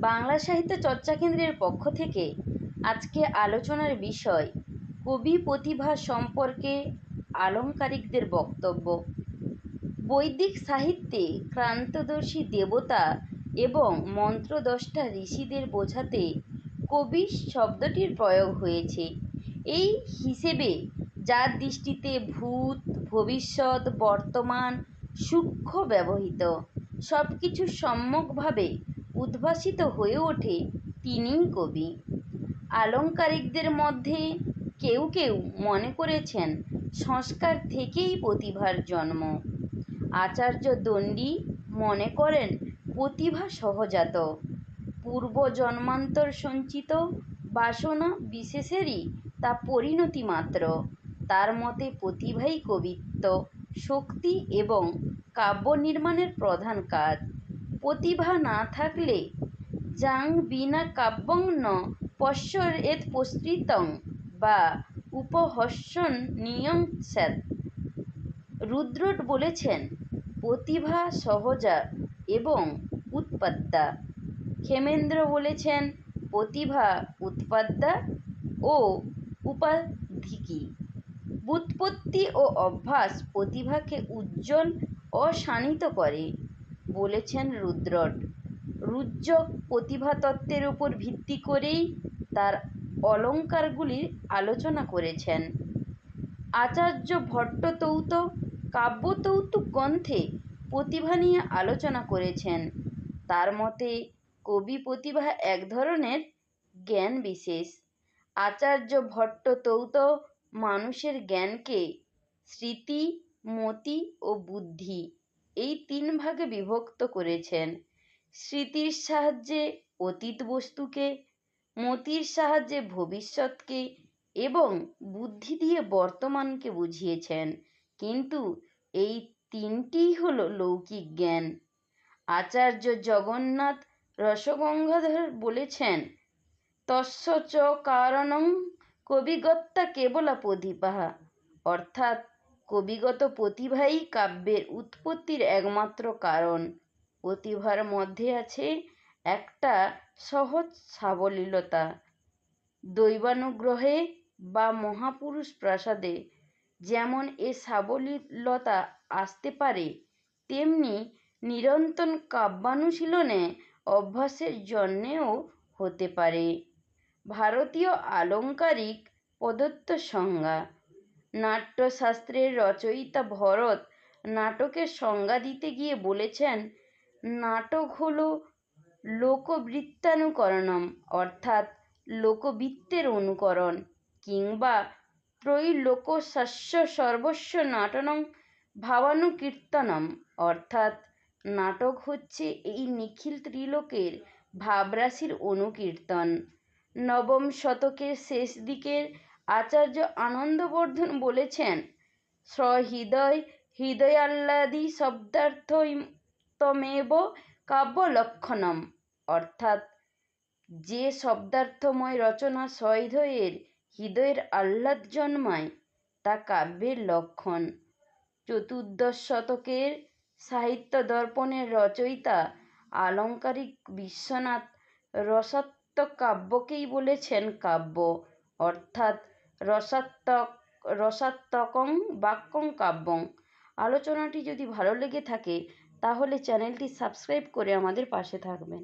বাংলা সাহিত্য চর্চা কেন্দ্রের পক্ষ থেকে আজকে আলোচনার বিষয় কবি প্রতিভা সম্পর্কে আলংকারিকদের বক্তব্য। বৈদিক সাহিত্যে ক্রান্তদর্শী দেবতা এবং মন্ত্রদ্রষ্টা ঋষিদের বোঝাতে কবি শব্দটির প্রয়োগ হয়েছে। এই হিসেবে যার দৃষ্টিতে ভূত, ভবিষ্যৎ, বর্তমান, সূক্ষ্ম ব্যবহৃত সব কিছু সম্যকভাবে উদ্ভাসিত হয়ে ওঠে তিনিই কবি। আলংকারিকদের মধ্যে কেউ কেউ মনে করেছেন সংস্কার থেকেই প্রতিভার জন্ম। আচার্য দণ্ডী মনে করেন প্রতিভা সহজাত। পূর্ব জন্মান্তর সঞ্চিত বাসনা বিশেষেরই তা পরিণতি মাত্র। তার মতে প্রতিভাই কবিত্ব, শক্তি এবং কাব্য নির্মাণের প্রধান কাজ। প্রতিভা না থাকলে যাং বিনা কাব্যং ন পশ্যেৎ প্রসৃতং বা উপহর্ষণীয়ং স্যাৎ রুদ্রট বলেছেন, প্রতিভা সহজা এবং উৎপাদ্যা। ক্ষেমেন্দ্র বলেছেন, প্রতিভা উৎপাদ্যা ও উপাধিকী। ব্যুৎপত্তি ও অভ্যাস প্রতিভাকে উজ্জ্বল ও শাণিত করে। বলেছেন রুদ্রট রুদ্রক প্রতিভাতত্ত্বের উপর ভিত্তি করেই তার অলঙ্কারগুলির আলোচনা করেছেন। আচার্য ভট্টতৌত কাব্যতৌতুক গ্রন্থে প্রতিভা নিয়ে আলোচনা করেছেন। তার মতে, কবি প্রতিভা এক ধরনের জ্ঞান বিশেষ। আচার্য ভট্টতৌত মানুষের জ্ঞানকে স্মৃতি, মতি ও বুদ্ধি এই তিন ভাগে বিভক্ত করেছেন। স্মৃতির সাহায্যে অতীত বস্তুকে, মতির সাহায্যে ভবিষ্যৎকে এবং বুদ্ধি দিয়ে বর্তমানকে বুঝিয়েছেন। কিন্তু এই তিনটিই হল লৌকিক জ্ঞান। আচার্য জগন্নাথ রসগঙ্গাধর বলেছেন, তস্য চ কারণং কবিগত্যা কেবলা প্রতিভা অর্থাৎ কবিগত প্রতিভাই কাব্যের উৎপত্তির একমাত্র কারণ। প্রতিভার মধ্যে আছে একটা সহজ সাবলীলতা। দৈবানুগ্রহে বা মহাপুরুষ প্রসাদে যেমন এ সাবলীলতা আসতে পারে, তেমনি নিরন্তর কাব্যানুশীলনে অভ্যাসের জন্যেও হতে পারে। ভারতীয় আলংকারিক প্রদত্ত সংজ্ঞা নাট্যশাস্ত্রের রচয়িতা ভরত নাটকের সংজ্ঞা দিতে গিয়ে বলেছেন, নাটক হল লোকবৃত্তানুকরণম, অর্থাৎ লোকবৃত্তের অনুকরণ, কিংবা ত্রৈলোক্যস্য সর্বস্ব নাট্যং ভাবানুকীর্তনম, অর্থাৎ নাটক হচ্ছে এই নিখিল ত্রিলোকের ভাবরাশির অনুকীর্তন। নবম শতকের শেষ দিকের আচার্য আনন্দবর্ধন বলেছেন সহৃদয় হৃদয়াহ্লাদী শব্দার্থময়ৈব কাব্যলক্ষণম। অর্থাৎ, যে শব্দার্থময় রচনা সহৃদয়ের হৃদয়ের আহ্লাদ জন্মায়, তা কাব্যের লক্ষণ। চতুর্দশ শতকের সাহিত্য দর্পণের রচয়িতা আলঙ্কারিক বিশ্বনাথ রসাত্মক কাব্যকেই বলেছেন কাব্য। অর্থাৎ রসাত্মক, রসাত্মকং বাক্যং কাব্যং। আলোচনাটি যদি ভালো লেগে থাকে, তাহলে চ্যানেলটি সাবস্ক্রাইব করে আমাদের পাশে থাকবেন।